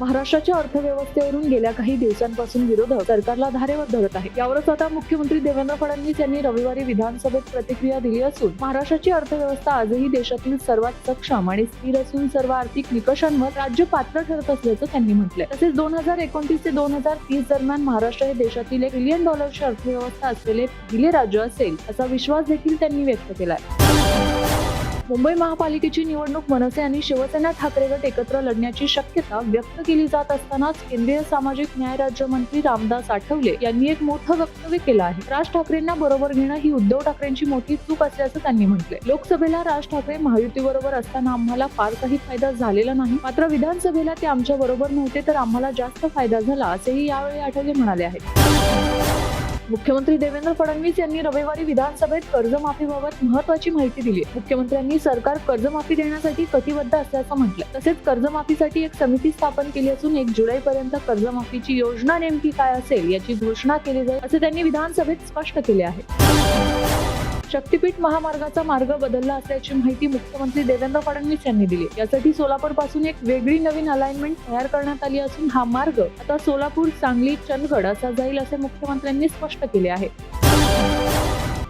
महाराष्ट्राच्या अर्थव्यवस्थेवरून गेल्या काही दिवसांपासून विरोधक सरकारला धारेवर धरत आहे यावरच आता मुख्यमंत्री देवेंद्र फडणवीस यांनी रविवारी विधानसभेत प्रतिक्रिया दिली असून महाराष्ट्राची अर्थव्यवस्था आजही देशातील सर्वात सक्षम आणि स्थिर असून सर्व आर्थिक निकषांवर राज्य पात्र ठरत असल्याचं त्यांनी म्हटलंय. तसेच दोन हजार एकोणतीस ते दोन हजार तीस दरम्यान महाराष्ट्र हे देशातील एक ट्रिलियन डॉलरची अर्थव्यवस्था असलेले पहिले राज्य असेल असा विश्वास देखील त्यांनी व्यक्त केलाय. मुंबई महापालिकेची निवडणूक मनसे आणि शिवसेना ठाकरे गट एकत्र लढण्याची शक्यता व्यक्त केली जात असतानाच केंद्रीय सामाजिक न्याय राज्यमंत्री रामदास आठवले यांनी एक मोठं वक्तव्य केलं आहे. राज ठाकरेंना बरोबर घेणं ही उद्धव ठाकरेंची मोठी चूक असल्याचं त्यांनी म्हटलंय. लोकसभेला राज ठाकरे महायुतीबरोबर असताना आम्हाला फार काही फायदा झालेला नाही. मात्र विधानसभेला ते आमच्या बरोबर नव्हते तर आम्हाला जास्त फायदा झाला असेही यावेळी आठवले म्हणाले आहेत. मुख्यमंत्री देवेंद्र फडणवीस यांनी रविवारी विधानसभेत कर्जमाफीबाबत महत्वाची माहिती दिली. मुख्यमंत्र्यांनी सरकार कर्जमाफी देण्यासाठी कटिबद्ध असल्याचं म्हटलं. तसेच कर्जमाफीसाठी एक समिती स्थापन केली असून एक जुलैपर्यंत कर्जमाफीची योजना नेमकी काय असेल याची घोषणा केली जाईल असे त्यांनी विधानसभेत स्पष्ट केले आहे. शक्तीपीठ महामार्गाचा मार्ग बदलला असल्याची माहिती मुख्यमंत्री देवेंद्र फडणवीस यांनी दिली. यासाठी सोलापूरपासून एक वेगळी नवीन अलाइनमेंट तयार करण्यात आली असून हा मार्ग आता सोलापूर सांगली चंदगड असा जाईल असे मुख्यमंत्र्यांनी स्पष्ट केले आहे.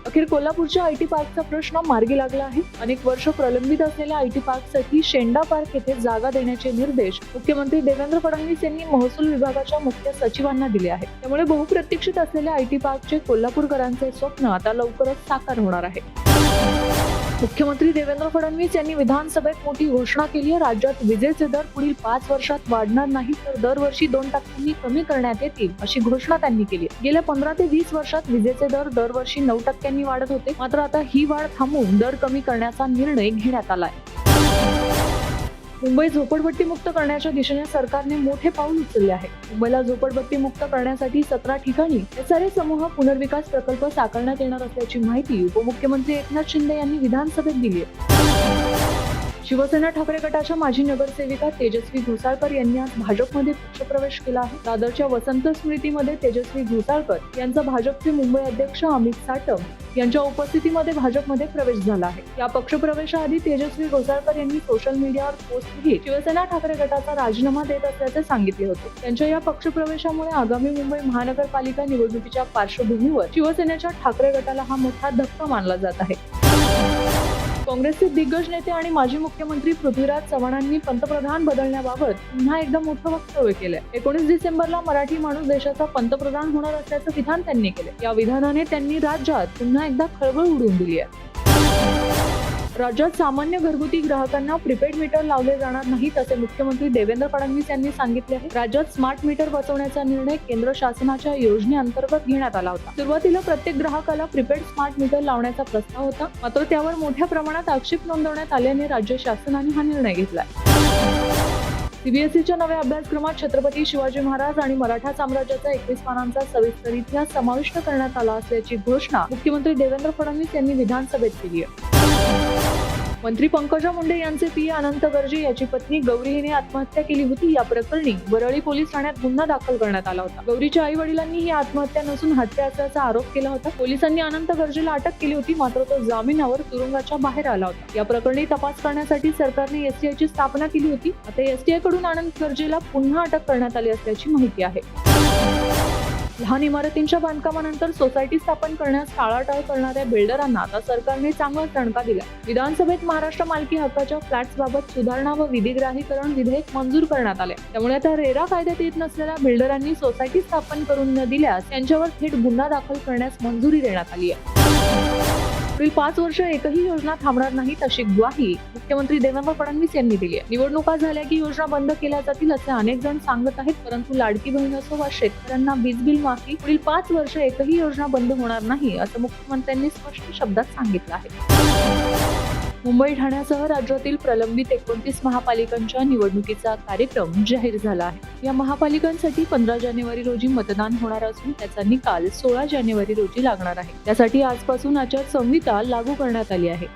अखेर कोल्हापूरच्या आय टी पार्कचा प्रश्न मार्गी लागला आहे. अनेक वर्ष प्रलंबित असलेल्या आय टी पार्कसाठी शेंडा पार्क येथे जागा देण्याचे निर्देश मुख्यमंत्री देवेंद्र फडणवीस यांनी महसूल विभागाच्या मुख्य सचिवांना दिले आहेत. त्यामुळे बहुप्रतीक्षित असलेल्या आय टी पार्कचे कोल्हापूरकरांचे स्वप्न आता लवकरच साकार होणार आहे. मुख्यमंत्री देवेंद्र फडणवीस यांनी विधानसभेत मोठी घोषणा केली आहे. राज्यात विजेचे दर पुढील पाच वर्षात वाढणार नाही तर दरवर्षी दोन टक्क्यांनी कमी करण्यात येतील अशी घोषणा त्यांनी केली गेल्या पंधरा ते वीस वर्षात विजेचे दर दरवर्षी नऊ टक्क्यांनी वाढत होते. मात्र आता ही वाढ थांबवून दर कमी करण्याचा निर्णय घेण्यात आलाय मुंबई झोपडपट्टी मुक्त करण्याच्या दिशेने सरकारने मोठे पाऊल उचलले आहे. मुंबईला झोपडपट्टी मुक्त करण्यासाठी सतरा ठिकाणी एसआरए समूह पुनर्विकास प्रकल्प साकारण्यात येणार असल्याची माहिती उपमुख्यमंत्री एकनाथ शिंदे यांनी विधानसभेत दिली आहे. शिवसेना ठाकरे गटाच्या माजी नगरसेविका तेजस्वी घोसाळकर यांनी आज भाजपमध्ये पक्षप्रवेश केला आहे. दादरच्या वसंत स्मृतीमध्ये तेजस्वी घोसाळकर यांचा भाजपचे मुंबई अध्यक्ष अमित साटम यांच्या उपस्थितीमध्ये भाजपमध्ये प्रवेश झाला आहे. या पक्षप्रवेशाआधी तेजस्वी घोसाळकर यांनी सोशल मीडियावर पोस्ट घेत शिवसेना ठाकरे गटाचा राजीनामा देत असल्याचे सांगितले होते. त्यांच्या या पक्षप्रवेशामुळे आगामी मुंबई महानगरपालिका निवडणुकीच्या पार्श्वभूमीवर शिवसेनेच्या ठाकरे गटाला हा मोठा धक्का मानला जात आहे. काँग्रेसचे दिग्गज नेते आणि माजी मुख्यमंत्री पृथ्वीराज चव्हाणांनी पंतप्रधान बदलण्याबाबत पुन्हा एकदा मोठं वक्तव्य केलं एकोणीस डिसेंबरला मराठी माणूस देशाचा पंतप्रधान होणार असल्याचं विधान त्यांनी केले या विधानाने त्यांनी राज्यात पुन्हा एकदा खळबळ उडवून दिली आहे. राज्यात सामान्य घरगुती ग्राहकांना प्रीपेड मीटर लावले जाणार नाहीत असे मुख्यमंत्री देवेंद्र फडणवीस यांनी सांगितले आहे. राज्यात स्मार्ट मीटर बसवण्याचा निर्णय केंद्र शासनाच्या योजनेअंतर्गत घेण्यात आला होता. सुरुवातीला प्रत्येक ग्राहकाला प्रीपेड स्मार्ट मीटर लावण्याचा प्रस्ताव होता मात्र त्यावर मोठ्या प्रमाणात आक्षेप नोंदवण्यात आल्याने राज्य शासनाने हा निर्णय घेतलाय. सीबीएसईच्या नव्या अभ्यासक्रमात छत्रपती शिवाजी महाराज आणि मराठा साम्राज्याचा एकवीस पानांचा सविस्तर इतिहास समाविष्ट करण्यात आला असल्याची घोषणा मुख्यमंत्री देवेंद्र फडणवीस यांनी विधानसभेत केली आहे. मंत्री पंकजा मुंडे यांचे पी अनंत गर्जे याची पत्नी गौरी हिने आत्महत्या केली होती. या प्रकरणी वरळी पोलीस ठाण्यात गुन्हा दाखल करण्यात आला होता. गौरीच्या आई वडिलांनी ही आत्महत्या नसून हत्या असल्याचा आरोप केला होता. पोलिसांनी अनंत गर्जेला अटक केली होती मात्र तो जामिनावर तुरुंगाच्या बाहेर आला होता. या प्रकरणी तपास करण्यासाठी सरकारने एसटीआय ची स्थापना केली होती. आता एसटीआयकडून अनंत गर्जेला पुन्हा अटक करण्यात आली असल्याची माहिती आहे. लहान इमारतींच्या बांधकामानंतर सोसायटी स्थापन करण्यास टाळाटाळ करणाऱ्या बिल्डरांना आता सरकारने चांगलाच दणका दिला विधानसभेत महाराष्ट्र मालकी हक्काच्या फ्लॅट्सबाबत सुधारणा व विधिग्राहीकरण विधेयक मंजूर करण्यात आले त्यामुळे आता रेरा कायद्यात येत नसलेल्या बिल्डरांनी सोसायटी स्थापन करून न दिल्यास त्यांच्यावर थेट गुन्हा दाखल करण्यास मंजुरी देण्यात आली आहे. पुढील पाच वर्ष एकही योजना थांबणार नाहीत अशी ग्वाही मुख्यमंत्री देवेंद्र फडणवीस यांनी दिली आहे. निवडणुका झाल्या की योजना बंद केल्या जातील असे अनेक जण सांगत आहेत परंतु लाडकी बहीण असो वा शेतकऱ्यांना वीज बिल माफी पुढील पाच वर्ष एकही योजना बंद होणार नाही असं मुख्यमंत्र्यांनी स्पष्ट शब्दात सांगितलं आहे. मुंबई ठाण्यासह राज्यातील प्रलंबित एकोणतीस महापालिकांच्या निवडणुकीचा कार्यक्रम जाहीर झाला आहे. या महापालिकांसाठी पंधरा जानेवारी रोजी मतदान होणार असून त्याचा निकाल सोळा जानेवारी रोजी लागणार आहे. त्यासाठी आजपासून आचारसंहिता लागू करण्यात आली आहे.